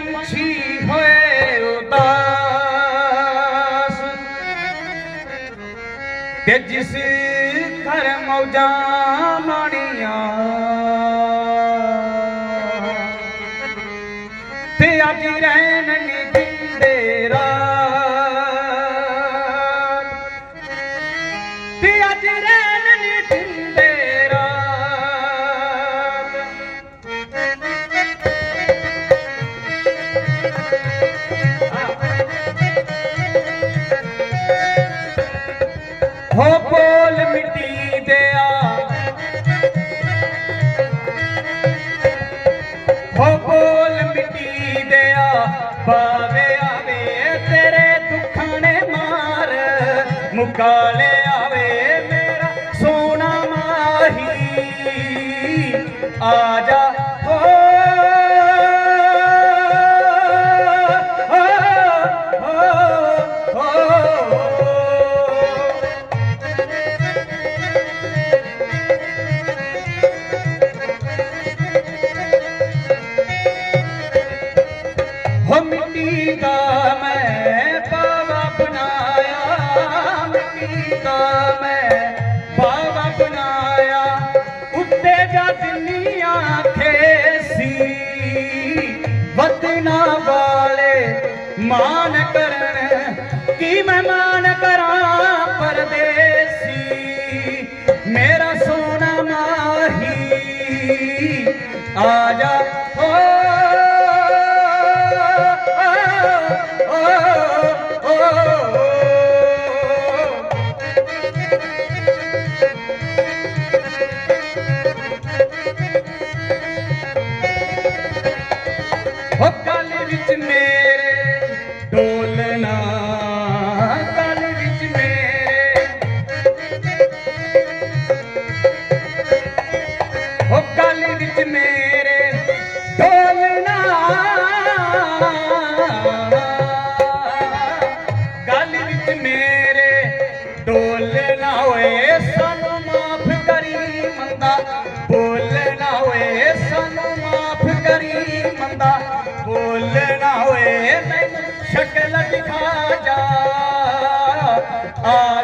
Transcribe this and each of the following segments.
पंछी हुए उदास ते जिस घर मौजा माणिया ਹੋ ਬੋਲ ਮਿੱਟੀ ਦਿਆ ਹੋ ਬੋਲ ਮਿੱਟੀ ਦਿਆ ਪਾਵੇ ਆਵੇ ਤੇਰੇ ਦੁੱਖਾਂ ਨੇ ਮਾਰ, ਮੁਕਾਲੇ ਆਵੇ ਮੇਰਾ ਸੋਨਾ ਮਾਹੀ। ਆ ਜਾ ਬਣਾਇਆ ਮੈਂ ਬਾਵਾ ਬਣਾਇਆ ਉੱਤੇ ਜਾ ਦੁਨੀਆ ਖੇਸੀ ਵਤਨਾ ਵਾਲੇ ਮਾਨ ਕਰਨ। ਕੀ ਮੈਂ ਮਾਨ ਕਰਾਂ ਪਰਦੇਸੀ? ਮੇਰਾ ਦਿਖਾ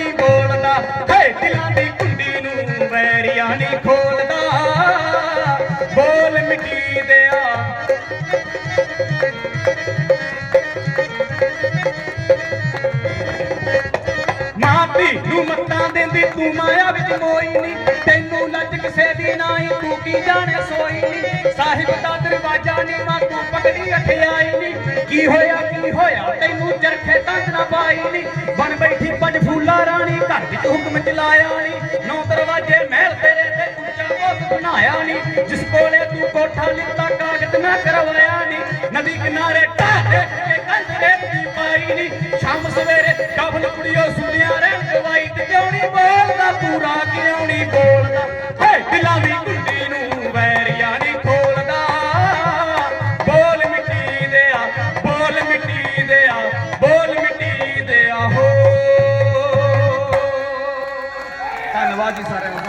ਨਹੀਂ ਬੋਲਦਾ। ਹੈ ਦਿਲਾਂ ਦੀ ਕੁੰਡੀ ਨੂੰ ਵੈਰੀਆਂ ਨਹੀਂ ਖੋਲਦਾ। ਬੋਲ ਮਿੱਟੀ ਦਿਆ। ਮਾਂ ਧੀ ਨੂੰ ਮੱਤਾਂ ਦਿੰਦੀ, ਤੂੰ ਮਾਇਆ ਵਿੱਚ ਮੋਈ ਨਹੀਂ। ਤੈਨੂੰ ਲੱਜ ਕਿਸੇ ਦੀ ਨਾ ਹੀ ਤੂੰ ਕੀ ਜਾਣੇ ਸੋਈ ਨਹੀਂ। ਸਾਹਿਬ ਦਾ ਦਰਵਾਜ਼ਾ ਨਹੀਂ ਮਾਂ ਤੂੰ ਪਕੜੀ ਰੱਖਿਆ ਨਹੀਂ। ਕੀ ਹੋਇਆ ਕੀ ਹੋਇਆ, ਤੈਨੂੰ ਚਰਖੇ ਤੰਜ ਹੁਕਮ ਨਹੀਂ ਨੌ ਦਰਵਾਜ਼ੇ ਮਹਿਲ ਤੇਰੇ ਤੇ ਉੱਚਾ ਉਸ ਬਣਾਇਆ ਨਹੀਂ ਜਿਸ ਕੋਲੇ ਤੂੰ ਕੋਠਾ ਲਿੱਤਾ, ਕਾਗਜ਼ ਨਾ ਕਰਵਾਇਆ ਨਹੀਂ ਨਦੀ ਕਿਨਾਰੇ ਢਾਹ ਦੇ ਕੇ ਕੰਧ ਰੇਤੀ ਪਾਈ ਨਹੀਂ ਸ਼ਾਮ ਸਵੇਰੇ ਕਬਲ ਕੁੜੀਓ ਸੁਣਿਆ ਰਹਿਣ ਗਵਾਈ ਤੇ ਕਿਉਂ ਨਹੀਂ ਬੋਲਦਾ ਪੂਰਾ Rádio